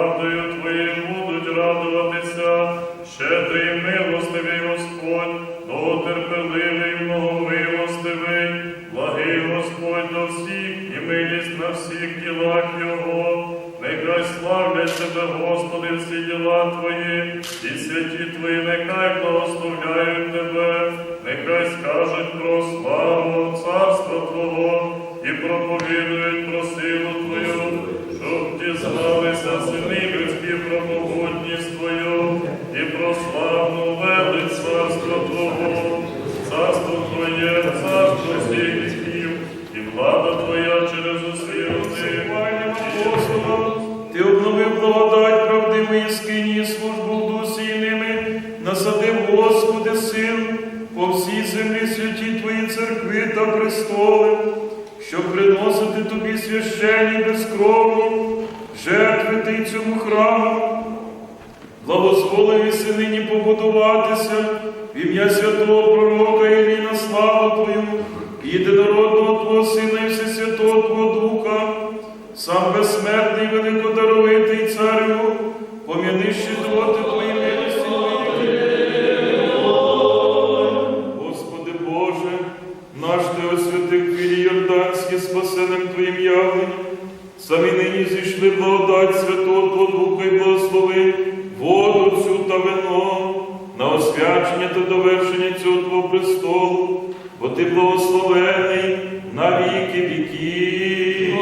правдою Твоєю будуть радуватися, щедрий милостивий Господь, довготерпеливий, многомилостивий, благий Господь до всіх і милість на всіх ділах Його, нехай славлять тебе, Господи, всі діла Твої, і святі Твої, нехай благословляють Тебе, нехай скажуть про славу, царства Твого і проповідують. Святого пророка Іллі на славу Твою, і єдинородного Твого Сина і Всесвятого Твого Духа, сам безсмертний великодаровитий царю, пом'яни щедроти Твої милості. Господи Боже, наш Ти освятих хвилі Йорданські спасеним Твоїм явленням, самі нині зійшли благодать Святого Твого Духа і благослови воду цю та вино на освячення та довершення цього Твого престолу, бо Ти благословений на віки віків.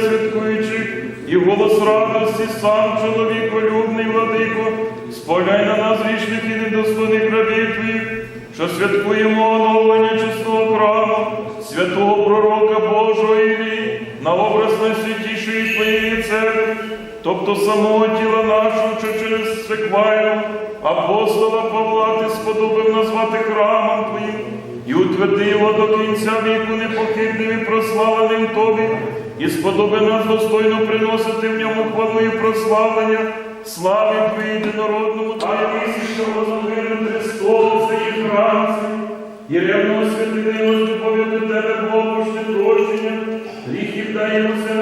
Святкуючих, і голос радості сам чоловіколюбний владико, сповляй на нас грішних і недостойних рабів твоїх, що святкуємо оновлення чесного храму, святого пророка Божого Ілії, на образ найсвятішої Твоєї церкви, тобто самого тіла нашого, що через секвайну, апостола Павла ти сподобав назвати храмом Твоїм, і утверди до кінця віку непохитним і прославленим Тобі, і сподоби нас достойно приносити в ньому хвалу і прославлення, славі Твоїй єдинородному Твоєму, що возлюбили Христову за їх ранці, і ревно святини любові до Тебе, Богошне прощення, гріхів дай на все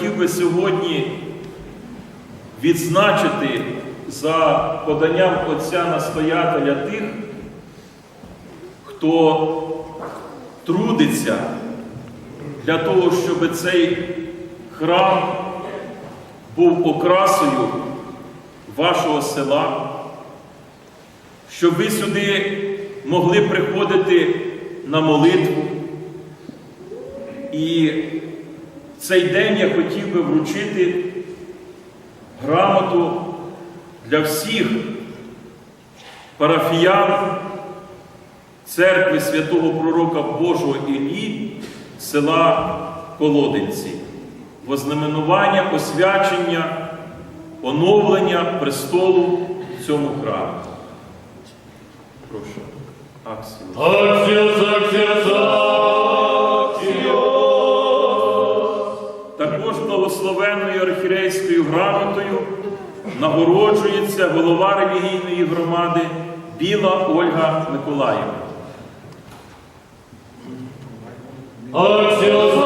хотів би сьогодні відзначити за поданням Отця настоятеля тих, хто трудиться для того, щоб цей храм був окрасою вашого села, щоб ви сюди могли приходити на молитву. І цей день я хотів би вручити грамоту для всіх парафіян церкви святого пророка Божого Іллі села Колодинці, вознаменування, освячення, оновлення престолу в цьому храмі. Прошу, Аксіо. Аксіос, аксіос, благословенною архірейською грамотою нагороджується голова релігійної громади Біла Ольга Миколаївна. аксіос,